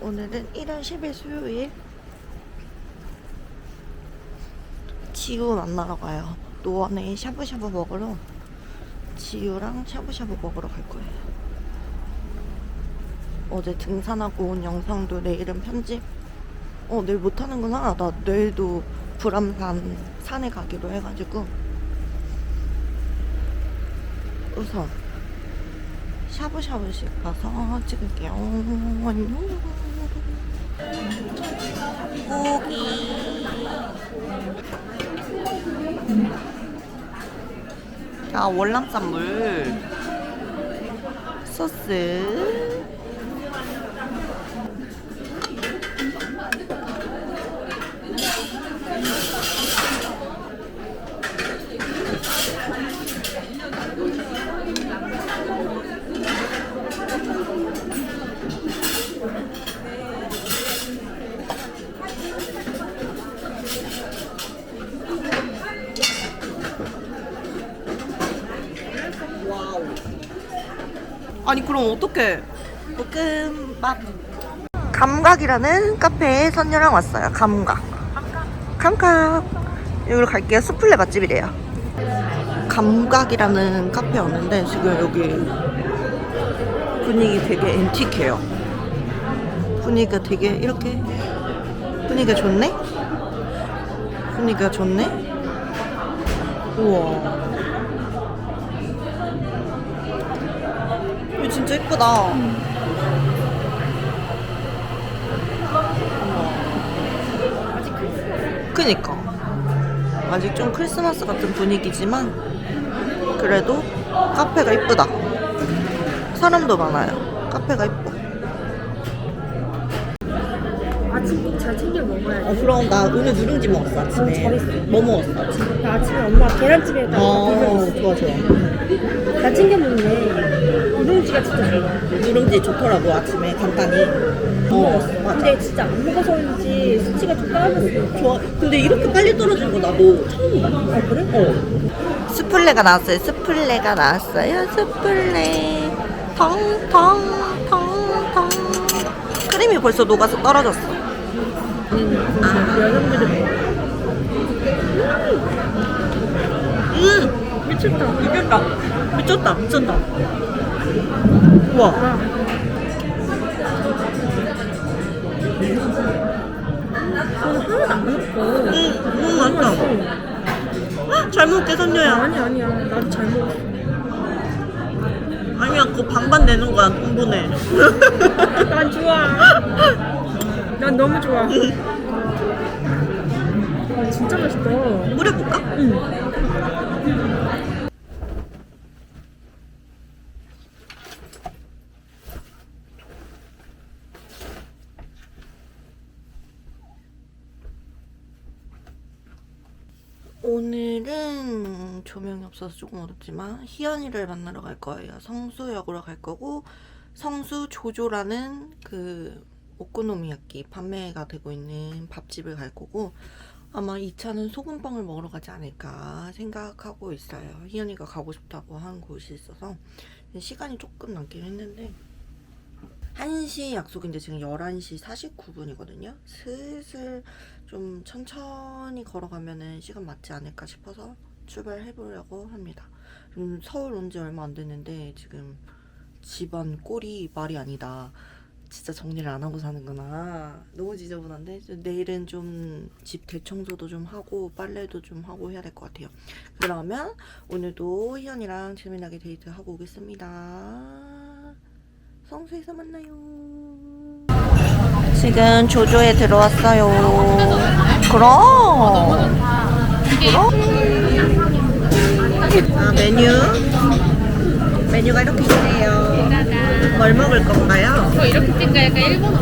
오늘은 1월 10일 수요일 지우 만나러 가요. 노원에 샤브샤브 먹으러 지우랑 샤브샤브 먹으러 갈 거예요. 어제 등산하고 온 영상도 내일은 편집. 어 내일 못하는구나. 나 내일도 불암산 산에 가기로 해가지고 우선 샤브샤브씩 가서 찍을게요. 안녕. 고기. 아, 월남쌈 물. 소스. 아니 그럼 어떡해? 볶음밥 감각이라는 카페에 선녀랑 왔어요 감각. 감각. 여기로 갈게요. 수플레 맛집이래요. 감각이라는 카페 왔는데 지금 여기 분위기 되게 앤틱해요. 분위기가 되게 이렇게 분위기가 좋네? 분위기가 좋네? 우와 예쁘다. 그니까. 아직 좀 크리스마스 같은 분위기지만, 그래도 카페가 이쁘다. 사람도 많아요. 카페가 이뻐. 아침 잘 챙겨 먹어야지. 어, 그럼 나 오늘 누룽지 먹었어, 아침에. 어, 잘했어. 뭐 먹었어, 아침에? 나 아침에 엄마 계란찜에다가 어, 비벼 좋아, 좋아. 다 챙겨 먹네. 우동지가 진짜 좋아. 누룽지 좋더라고, 아침에 간단히. 어, 맞아. 근데 진짜 안 먹어서인지 수치가 좀 떨어졌어. 좋아. 근데 이렇게 빨리 떨어진 거 나도 처음 봐. 아 그래? 어. 스플레가 나왔어요. 스플레가 나왔어요. 스플레. 텅텅 텅텅. 크림이 벌써 녹아서 떨어졌어. 여성들이 음! 미쳤다. 미쳤다. 미쳤다. 미쳤다. 우와. 아. 저는 하나도 안 먹고. 음, 너무 맛있다. 헉, 잘 먹게, 선녀야. 아니 아니야. 나도 잘 먹어. 아니야, 그거 반반 내는 거야, 돈 보내. 난 좋아. 난 너무 좋아. 아, 진짜 맛있다. 뿌려볼까? 응. 오늘은 조명이 없어서 조금 어렵지만 희연이를 만나러 갈 거예요. 성수역으로 갈 거고 성수 조조라는 그 오코노미야끼 판매가 되고 있는 밥집을 갈 거고 아마 2차는 소금빵을 먹으러 가지 않을까 생각하고 있어요. 희연이가 가고 싶다고 한 곳이 있어서 시간이 조금 남긴 했는데 1시 약속인데 지금 11시 49분이거든요. 슬슬 좀 천천히 걸어가면은 시간 맞지 않을까 싶어서 출발해 보려고 합니다. 음, 서울 온 지 얼마 안 됐는데 지금 집안 꼴이 말이 아니다. 진짜 정리를 안 하고 사는구나. 너무 지저분한데 내일은 좀 집 대청소도 좀 하고 빨래도 좀 하고 해야 될 것 같아요. 그러면 오늘도 희연이랑 재미나게 데이트 하고 오겠습니다. 성수에서 만나요. 지금 조조에 들어왔어요. 그럼. 그럼. 아, 메뉴. 메뉴가 이렇게 있네요. 뭘 먹을 건가요? 뭐 이렇게 찍까 약간 일본어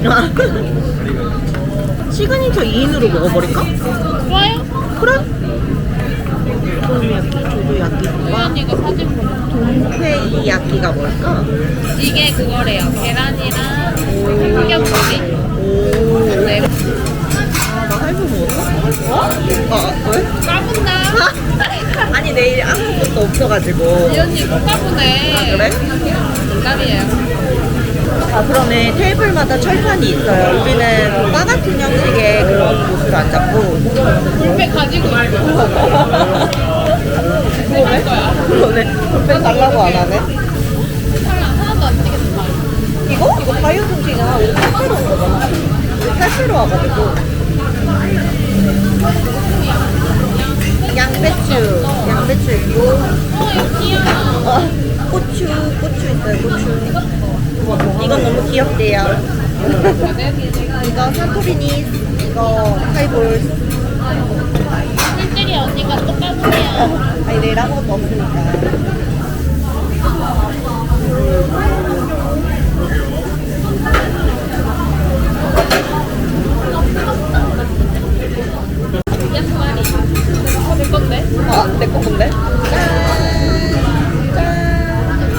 시그니처 2인으로 먹어버릴까? 좋아요? 그래? 조조야끼, 조조야끼와 언니가 사진 보고 동페이 야끼가 뭘까? 이게 그거래요 계란이랑 삼겹살이 오. 네. 아, 나 할부 먹었어? 어? 아, 왜? 아니, 내일 아무것도 없어가지고. 이 언니 못 까부네. 아, 그래? 농담이에요. 아 그러네. 테이블마다 철판이 있어요. 우리는 바 같은 형식의 그런 곳을 앉았고. 볼펜 가지고. 그러네. 그러네. 볼펜 달라고 안 하네? 하나도 안 되겠다. 이거? 이거 바이오 정식이잖아 우리 탈퇴로 온 거잖아 우리 탈퇴로 와가지고. 양배추 양배추 있고. 어, 고추 고추 있어요 고추. 이건 너무 귀엽대요. 이거 산토리니 이거 하이볼 실질이 언니가 똑같네요. 아니 내일 아무것도 없으니까 야스마리. 내 건데? 아, 내거 건데?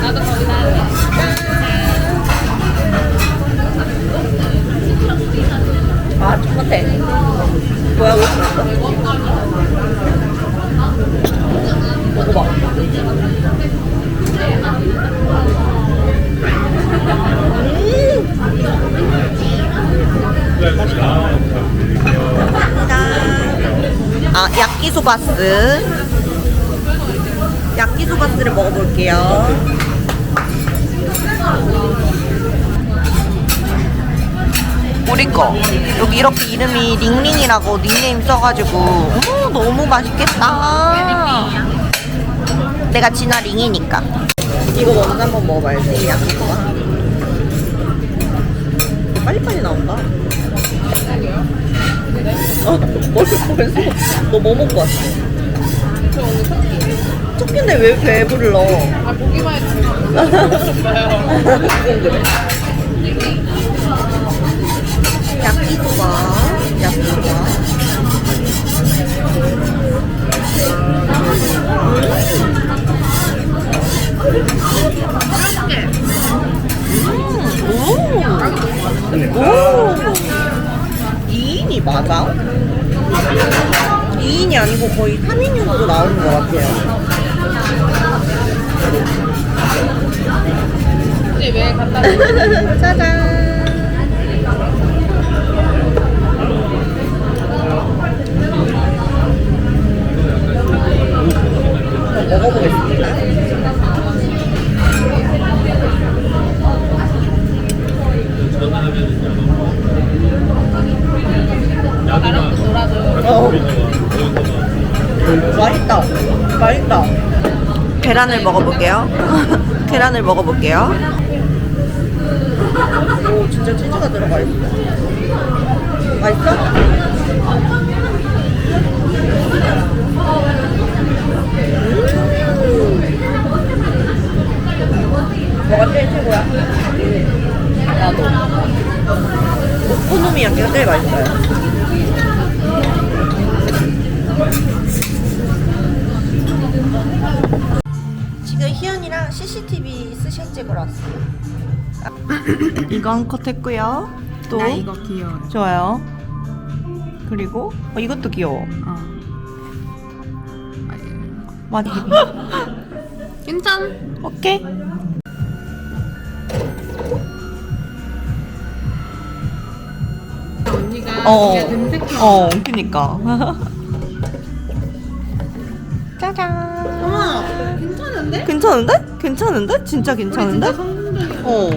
나도 거기다 할래. 아, 똑같아. 뭐야, 왜 그랬어? 먹어봐. 야끼소바스. 야끼소바스를 먹어볼게요. 우리 거. 여기 이렇게 이름이 링링이라고 닉네임 써가지고. 어머 너무 맛있겠다. 내가 진아 링이니까. 이거 먼저 한번 먹어봐야지 양념과 빨리빨리 나온다 어? 벌써 벌써 너 뭐 먹고 왔어? 저 오늘 토끼. 토끼인데 왜 배불러 아, 보기만 해도. 그래 야끼소바 야끼소바 오! 오! 2인이 맞아? 2인이 아니고 거의 3인용으로 나오는 것 같아요. 혹시 왜 갖다 줘? 짜잔. 먹어보겠습니다. 나랑 놀아줘. 어. 맛있다. 맛있다. 계란을 먹어볼게요. 계란을 먹어볼게요. 오, 진짜 치즈가 들어가 있어. 맛있어? 이거 한컷 했고요. 또 나 이거 귀여워. 좋아요. 그리고 어, 이것도 귀여워. 어. 맞아. 괜찮? 오케이. 언니가 어. 냄새가 어, 그니까. 짜잔. 아, 괜찮은데? 괜찮은데? 괜찮은데? 진짜 괜찮은데? 진짜 성공적이야. 어.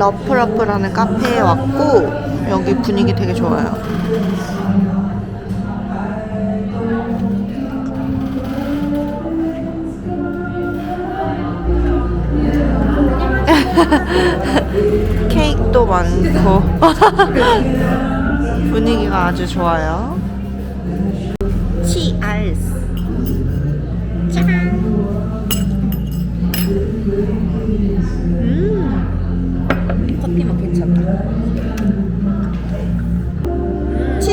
러프러프라는 카페에 왔고 여기 분위기 되게 좋아요. 케이크도 많고 분위기가 아주 좋아요.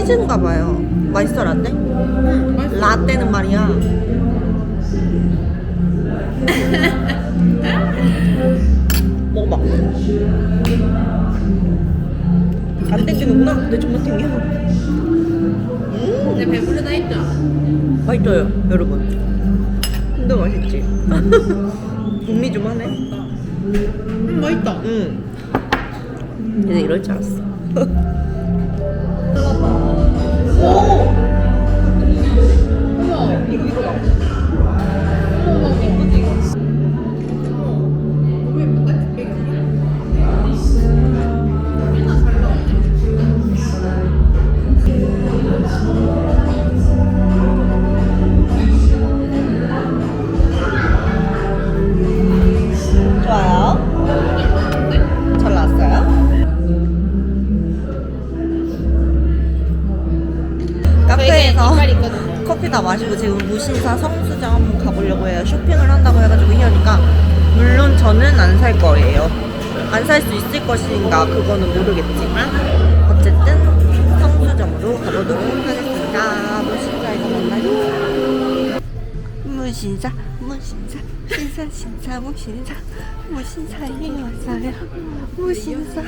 치즈인가 봐요. 맛있어 라떼? 응. 라떼는 말이야. 먹어봐. 안 땡기는구나. 근데 정말 땡겨. 음, 근데 배부르다 했죠? 맛있어요, 여러분. 근데 맛있지? 음미 좀 하네. 음, 맛있다. 응. 근데 이럴 줄 알았어. 우와. 이거 이거 이빨 있거든요. 커피 다 마시고 지금 무신사 성수장 한번 가보려고 해요. 쇼핑을 한다고 해가지고 희연이가 물론 저는 안 살 거예요. 안 살 수 있을 것인가 그거는 모르겠지만 어쨌든 성수점으로 가보도록 하겠습니다. 무신사에서 만나요. 무신사 무신사 신사 신사 무신사 무신사에 왔어요. 무신사.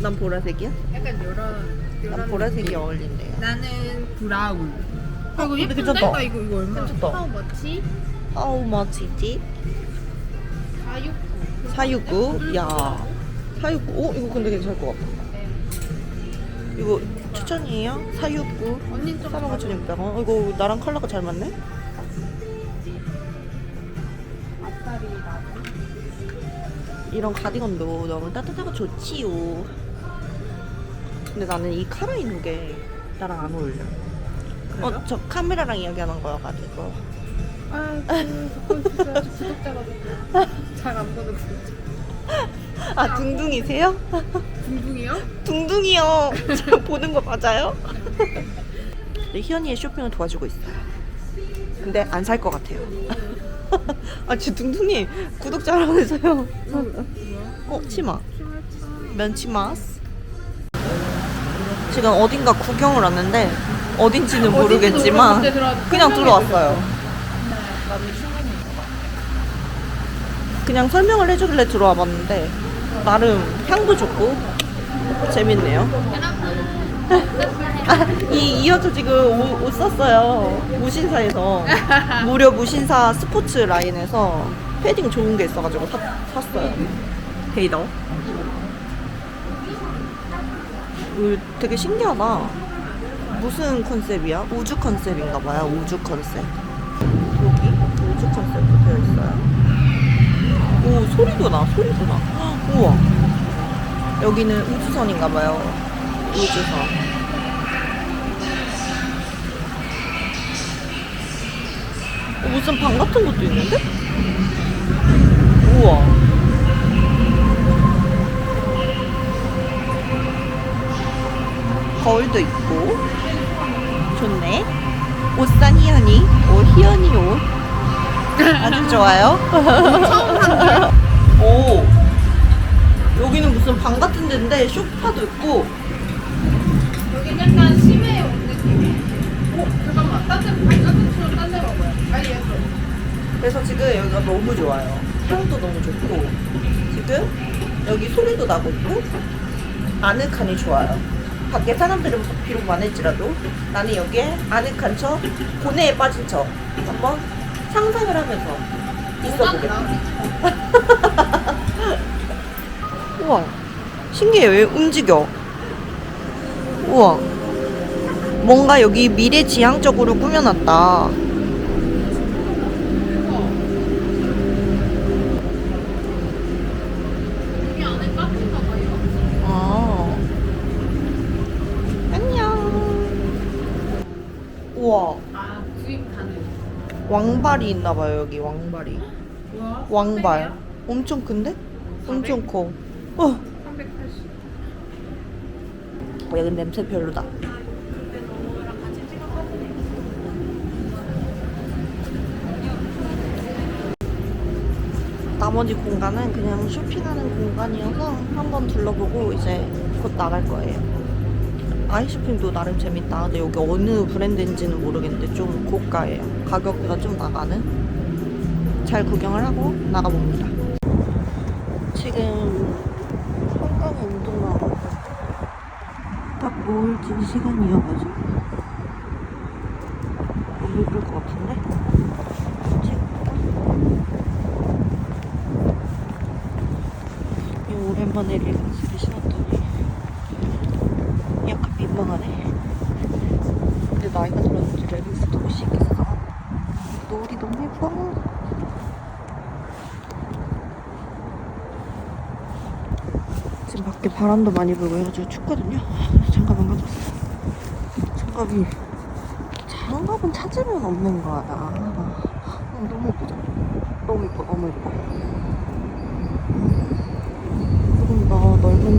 난 보라색이야? 약간 요런 난 보라색이 어울린대요. 나는 브라운. 아, 이거 근데 예쁜데? 괜찮다. 아, 이거 이거 얼마? 괜찮다. How much? How much이지? 469. 469? 야 469? 어? 이거 근데 괜찮을 것 같아 이거 추천이에요? 469 언니 좀 49,600원 어, 이거 나랑 컬러가 잘 맞네? 나. 이런 가디건도 너무 따뜻하고 좋지요 근데 나는 이 카라인 룩에 나랑 안 어울려 어, 저 카메라랑 이야기하는 거여가지고 아, 그 듣고 있어요. 구독자가 잘안 보는 구독자. 아 둥둥이세요? 둥둥이요? 둥둥이요 저 보는 거 맞아요? 네, 희연이의 쇼핑을 도와주고 있어요 근데 안 살 것 같아요 아 진짜 둥둥이 구독자라고 해서요 어 치마 면치마스 지금 어딘가 구경을 왔는데 어딘지는 모르겠지만 그냥 들어왔어요. 그냥 설명을 해주길래 들어와 봤는데 나름 향도 좋고 재밌네요. 아, 이, 이 여자 지금 옷, 옷 샀어요. 무신사에서. 무료 무신사 스포츠 라인에서 패딩 좋은 게 있어가지고 사, 샀어요. 헤이더 되게 신기하다. 무슨 컨셉이야? 우주 컨셉인가 봐요 우주 컨셉. 여기? 우주 컨셉도 되어 있어요. 오 소리도 나 소리도 나. 헉, 우와. 여기는 우주선인가 봐요. 우주선. 어, 무슨 방 같은 것도 있는데? 우와 거울도 있고. 좋네. 옷산 희연이. 오 희연이 옷. 아주 좋아요. 오. 여기는 무슨 방 같은 데인데 소파도 있고. 여기 약간 심해 온 느낌이. 어, 잠깐만. 딴 데, 아니, 딴데 치면 딴데 가봐요. 아니, 예뻐. 그래서 지금 여기가 너무 좋아요. 향도 너무 좋고. 지금 여기 소리도 나고 있고. 아늑하니 좋아요 밖에 사람들은 비록 많을지라도 나는 여기에 아늑한 척 고뇌에 빠진 척 한번 상상을 하면서 있어보겠다. 우와 신기해. 왜 움직여? 우와 뭔가 여기 미래지향적으로 꾸며놨다 여기 안에 카페가 봐요. 아. 안녕. 우와, 아, 구입 가능. 왕발이 있나 봐요, 여기 왕발이. 왕발. 엄청 큰데? 엄청 커. 어, 380. 여기 냄새 별로다. 나머지 공간은 그냥 쇼핑하는 공간이어서 한번 둘러보고 이제 곧 나갈 거예요. 아이 쇼핑도 나름 재밌다. 근데 여기 어느 브랜드인지는 모르겠는데 좀 고가예요. 가격대가 좀 나가는. 잘 구경을 하고 나가봅니다. 지금 한강에 운동하고 딱 모을지 시간이어가지고 예쁠 것 같은데? 오랜만에 레깅스를 신었더니 약간 민망하네. 근데 나이가 들었는지 레깅스도 못 신겠어. 노을이 너무 예뻐. 지금 밖에 바람도 많이 불고 해가지고 춥거든요. 장갑 안 가져왔어. 장갑이 장갑은 찾으면 없는 거야. 어, 너무 예쁘죠? 너무 예뻐, 너무 예뻐. 조금 더 넓은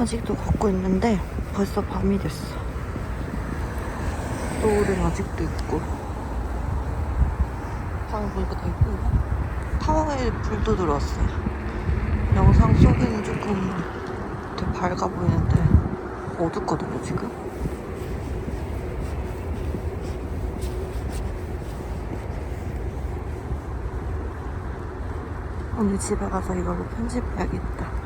아직도 걷고 있는데 벌써 밤이 됐어. 노을은 아직도 있고. 방에 보니까 더 이쁜가? 타워에 불도 들어왔어요. 영상 속에는 조금 되게 밝아 보이는데 어둡거든요, 지금. 오늘 집에 가서 이걸로 편집해야겠다.